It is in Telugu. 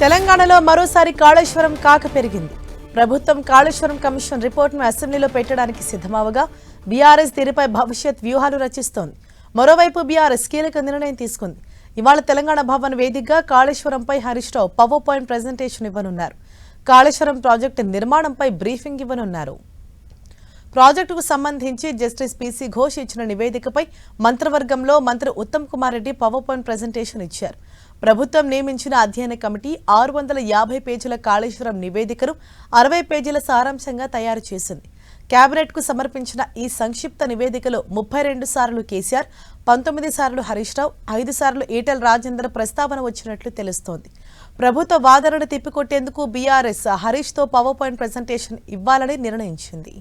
తెలంగాణలో మరోసారి కాళేశ్వరం కాక పెరిగింది. ప్రభుత్వం కాళేశ్వరం కమిషన్ రిపోర్ట్ను అసెంబ్లీలో పెట్టడానికి సిద్ధమవగా బీఆర్ఎస్ దీనిపై భవిష్యత్ వ్యూహాలు రచిస్తోంది. మరోవైపు బీఆర్ఎస్ కీలక నిర్ణయం తీసుకుంది. ఇవాళ తెలంగాణ భవన్ వేదికగా కాళేశ్వరంపై Harish Rao power point presentation ఇవ్వనున్నారు. కాళేశ్వరం ప్రాజెక్టు నిర్మాణంపై బ్రీఫింగ్ ఇవ్వనున్నారు. ప్రాజెక్టుకు సంబంధించి జస్టిస్ పీసీ ఘోష్ ఇచ్చిన నివేదికపై మంత్రివర్గంలో మంత్రి Uttam Kumar Reddy power point presentation ఇచ్చారు. ప్రభుత్వం నియమించిన అధ్యయన కమిటీ ఆరు వందల యాభై పేజీల కాళేశ్వరం నివేదికను అరవై పేజీల సారాంశంగా తయారు చేసింది. కేబినెట్కు సమర్పించిన ఈ సంక్షిప్త నివేదికలో ముప్పై రెండు సార్లు కేసీఆర్ పంతొమ్మిది సార్లు హరీష్ రావు ఐదు సార్లు ఈటెల రాజేందర్ ప్రస్తావన వచ్చినట్లు తెలుస్తోంది. ప్రభుత్వ వాదనను తిప్పికొట్టేందుకు బీఆర్ఎస్ హరీష్తో పవర్ పాయింట్ ప్రజెంటేషన్ ఇవ్వాలని నిర్ణయించింది.